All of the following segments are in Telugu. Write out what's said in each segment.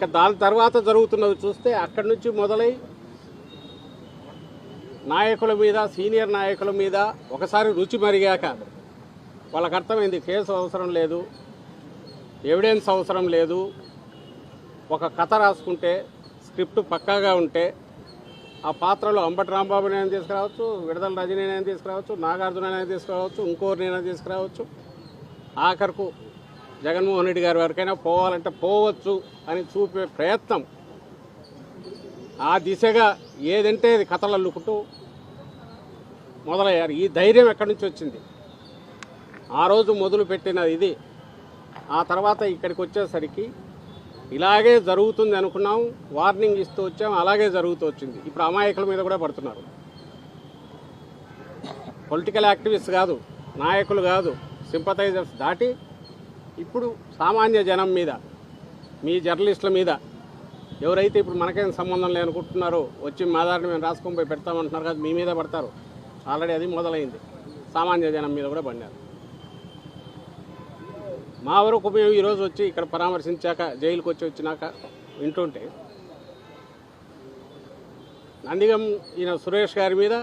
ఇక దాని తర్వాత జరుగుతున్నది చూస్తే అక్కడి నుంచి మొదలై నాయకుల మీద సీనియర్ నాయకుల మీద ఒకసారి రుచి మరిగాక వాళ్ళకి అర్థమైంది కేసు అవసరం లేదు ఎవిడెన్స్ అవసరం లేదు. ఒక కథ రాసుకుంటే స్క్రిప్ట్ పక్కాగా ఉంటే ఆ పాత్రలో అంబటి రాంబాబునైనా తీసుకురావచ్చు విడదల రజనీనైనా తీసుకురావచ్చు నాగార్జునైనా తీసుకురావచ్చు ఇంకోరినైనా తీసుకురావచ్చు. ఆఖరుకు జగన్మోహన్ రెడ్డి గారి వరకైనా పోవాలంటే పోవచ్చు అని చూపే ప్రయత్నం. ఆ దిశగా ఏదంటే అది కథలు అల్లుకుంటూ మొదలయ్యారు. ఈ ధైర్యం ఎక్కడి నుంచి వచ్చింది? ఆ రోజు మొదలుపెట్టిన ఇది. ఆ తర్వాత ఇక్కడికి వచ్చేసరికి ఇలాగే జరుగుతుంది అనుకున్నాం వార్నింగ్ ఇస్తూ వచ్చాం అలాగే జరుగుతూ వచ్చింది. ఇప్పుడు అమాయకుల మీద కూడా పడుతున్నారు. పొలిటికల్ యాక్టివిస్ట్ కాదు నాయకులు కాదు సింపథైజర్స్ దాటి ఇప్పుడు సామాన్య జనం మీద మీ జర్నలిస్టుల మీద ఎవరైతే ఇప్పుడు మనకేం సంబంధం లేనుకుంటున్నారో వచ్చి మా దారిని మేము రాసుకొని పోయి పెడతామంటున్నారు కదా మీ మీద పడతారు. ఆల్రెడీ అది మొదలైంది. సామాన్య జనం మీద కూడా పడినారు. మా వరకు మేము ఈరోజు వచ్చి ఇక్కడ పరామర్శించాక జైలుకి వచ్చి వచ్చినాక వింటుంటే నందిగం ఈయన సురేష్ గారి మీద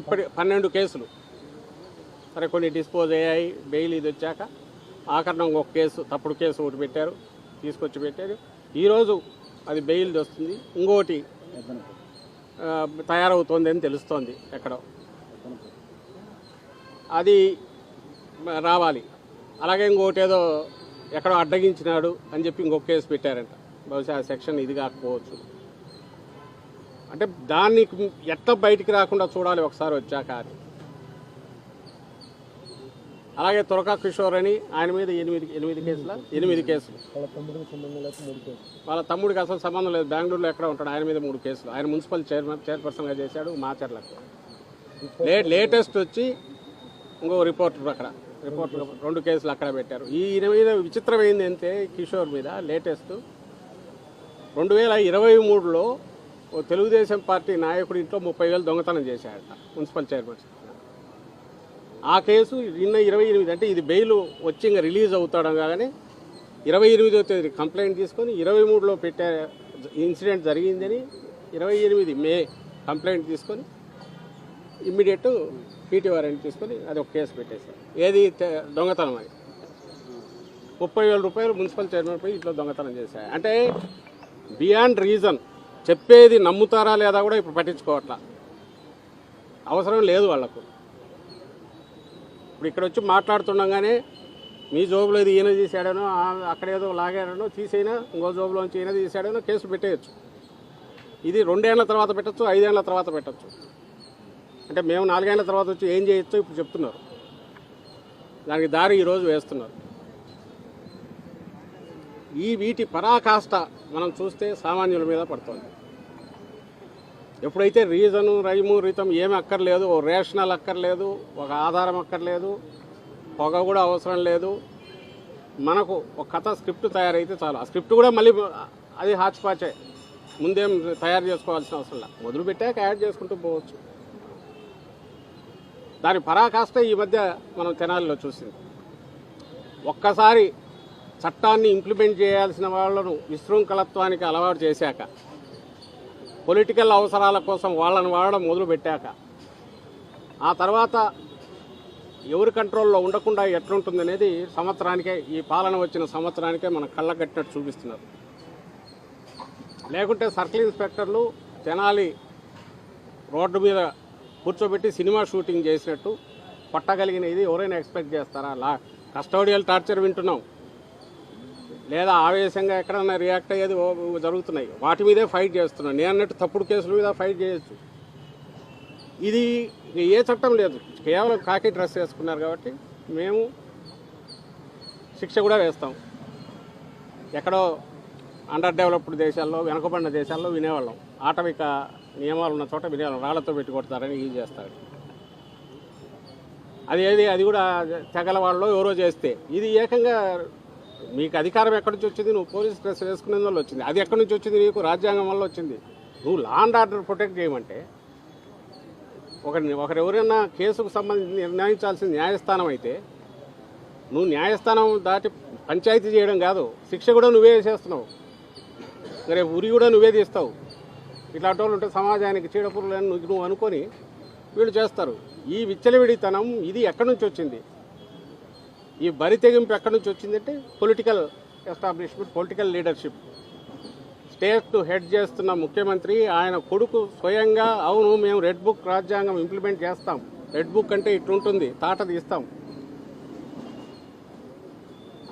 ఇప్పటి పన్నెండు కేసులు. సరే కొన్ని డిస్పోజ్ అయ్యాయి. బెయిల్ ఇది వచ్చాక ఆఖరణ ఒక కేసు తప్పుడు కేసు ఒకటి పెట్టారు. తీసుకొచ్చి పెట్టారు. ఈరోజు అది బెయిల్ వస్తుంది. ఇంకోటి తయారవుతోంది అని తెలుస్తోంది ఎక్కడో. అది రావాలి. అలాగే ఇంకోటి ఏదో ఎక్కడో అడ్డగించినాడు అని చెప్పి ఇంకొక కేసు పెట్టారంట. బహుశా ఆ సెక్షన్ ఇది కాకపోవచ్చు. అంటే దాన్ని ఎట్లా బయటికి రాకుండా చూడాలి ఒకసారి వచ్చాక అని అలాగే తురకా కిషోర్ అని ఆయన మీద ఎనిమిది ఎనిమిది కేసుల? ఎనిమిది కేసులు. వాళ్ళ తమ్ముడికి అసలు సంబంధం లేదు. బెంగళూరులో ఎక్కడ ఉంటాడు? ఆయన మీద మూడు కేసులు. ఆయన మున్సిపల్ చైర్మన్ చైర్పర్సన్గా చేశాడు మాచర్లకు. లే లేటెస్ట్ వచ్చి ఇంకో రిపోర్టర్ అక్కడ. రిపోర్టర్ రెండు కేసులు అక్కడ పెట్టారు. ఈ ఈయన మీద విచిత్రమైంది అంటే కిషోర్ మీద లేటెస్ట్. రెండు వేల ఇరవై మూడులో ఓ తెలుగుదేశం పార్టీ నాయకుడి ఇంట్లో ముప్పై వేలు దొంగతనం చేశాడట మున్సిపల్ చైర్మన్ ఆ కేసు నిన్న ఇరవై ఎనిమిది అంటే ఇది బెయిల్ వచ్చి ఇంకా రిలీజ్ అవుతాడం కానీ ఇరవై ఎనిమిదో తేదీ కంప్లైంట్ తీసుకొని ఇరవై మూడులో పెట్టే ఇన్సిడెంట్ జరిగిందని ఇరవై ఎనిమిది మే కంప్లైంట్ తీసుకొని ఇమ్మీడియట్ పీటీ వారెంట్ తీసుకొని అది ఒక కేసు పెట్టేశారు. ఏది దొంగతనం అది. ముప్పై వేల రూపాయలు మున్సిపల్ చైర్మన్ పోయి ఇట్లా దొంగతనం చేశాయి అంటే బియాండ్ రీజన్ చెప్పేది నమ్ముతారా లేదా కూడా ఇప్పుడు పట్టించుకోవట్లా. అవసరం లేదు వాళ్ళకు ఇప్పుడు ఇక్కడ వచ్చి మాట్లాడుతుండగానే మీ జోబులో ఇది ఈయన తీసాడనో అక్కడ ఏదో లాగాడనో తీసైనా ఇంకో జోబులోంచి ఈయన తీసాడనో కేసు పెట్టేయచ్చు. ఇది రెండేళ్ళ తర్వాత పెట్టచ్చు ఐదేళ్ళ తర్వాత పెట్టచ్చు. అంటే మేము నాలుగేళ్ళ తర్వాత వచ్చి ఏం చేయొచ్చో ఇప్పుడు చెప్తున్నారు. దానికి దారి ఈరోజు వేస్తున్నారు. ఈ వీటి పరాకాష్ట మనం చూస్తే సామాన్యుల మీద పడుతుంది. ఎప్పుడైతే రీజను రైము రీతం ఏమి అక్కర్లేదు ఓ రేషనల్ అక్కర్లేదు ఒక ఆధారం అక్కర్లేదు పొగ కూడా అవసరం లేదు మనకు ఒక కథ స్క్రిప్ట్ తయారైతే చాలు. ఆ స్క్రిప్ట్ కూడా మళ్ళీ అది హాచ్పాచే. ముందేం తయారు చేసుకోవాల్సిన అవసరం లేదు మొదలుపెట్టాక యాడ్ చేసుకుంటూ పోవచ్చు. దాని పరాకాష్ట ఈ మధ్య మనం తెనాలిలో చూసింది. ఒక్కసారి చట్టాన్ని ఇంప్లిమెంట్ చేయాల్సిన వాళ్ళను విశృంఖలత్వానికి అలవాటు చేశాక పొలిటికల్ అవసరాల కోసం వాళ్ళని వాడడం మొదలుపెట్టాక ఆ తర్వాత ఎవరి కంట్రోల్లో ఉండకుండా ఎట్లుంటుందనేది సంవత్సరానికే ఈ పాలన వచ్చిన సంవత్సరానికే మన కళ్ళగట్టినట్టు చూపిస్తున్నారు. లేకుంటే సర్కిల్ ఇన్స్పెక్టర్లు తెనాలి రోడ్డు మీద కూర్చోబెట్టి సినిమా షూటింగ్ చేసినట్టు పట్టగలిగినది ఇది ఎవరైనా ఎక్స్పెక్ట్ చేస్తారా? లా కస్టోడియల్ టార్చర్ వింటున్నాం. లేదా ఆవేశంగా ఎక్కడన్నా రియాక్ట్ అయ్యేది జరుగుతున్నాయి. వాటి మీదే ఫైట్ చేస్తున్నాను నేను అన్నట్టు తప్పుడు కేసుల మీద ఫైట్ చేయొచ్చు. ఇది ఏ చట్టం లేదు. కేవలం కాకి డ్రెస్ వేసుకున్నారు కాబట్టి మేము శిక్ష కూడా వేస్తాం. ఎక్కడో అండర్ డెవలప్డ్ దేశాల్లో వెనకబడిన దేశాల్లో వినేవాళ్ళం. ఆటవిక నియమాలు ఉన్న చోట వినేవాళ్ళం. రాళ్ళతో పెట్టి కొడతారని ఇది చేస్తారు. అది ఏది? అది కూడా తెగల వాళ్ళు ఎవరో చేస్తే. ఇది ఏకంగా మీకు అధికారం ఎక్కడి నుంచి వచ్చింది? నువ్వు పోలీస్ డ్రెస్ వేసుకునే వల్ల వచ్చింది. అది ఎక్కడి నుంచి వచ్చింది నీకు? రాజ్యాంగం వల్ల వచ్చింది. నువ్వు లా అండ్ ఆర్డర్ ప్రొటెక్ట్ చేయమంటే ఒకరిని ఒకరు ఎవరైనా కేసుకు సంబంధించి నిర్ణయించాల్సిన న్యాయస్థానం అయితే నువ్వు న్యాయస్థానం దాటి పంచాయతీ చేయడం కాదు శిక్ష కూడా నువ్వే చేస్తున్నావు. రేపు ఉరి కూడా నువ్వే తీస్తావు. ఇట్లాంటి వాళ్ళు ఉంటే సమాజానికి చీడపురులని నువ్వు నువ్వు అనుకొని వీళ్ళు చేస్తారు. ఈ విచ్చలవిడితనం ఇది ఎక్కడి నుంచి వచ్చింది? ఈ బరి తెగింపు ఎక్కడి నుంచి వచ్చిందంటే political establishment political leadership state head చేస్తున్న ముఖ్యమంత్రి ఆయన కొడుకు స్వయంగా అవును మేము రెడ్ బుక్ రాజ్యాంగం ఇంప్లిమెంట్ చేస్తాం. రెడ్ బుక్ అంటే ఇట్లుంటుంది తాట తీస్తాం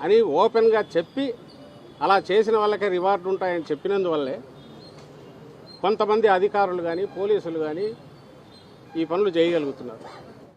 అని ఓపెన్గా చెప్పి అలా చేసిన వాళ్ళకే రివార్డు ఉంటాయని చెప్పినందువల్లే కొంతమంది అధికారులు కానీ పోలీసులు కానీ ఈ పనులు చేయగలుగుతున్నారు.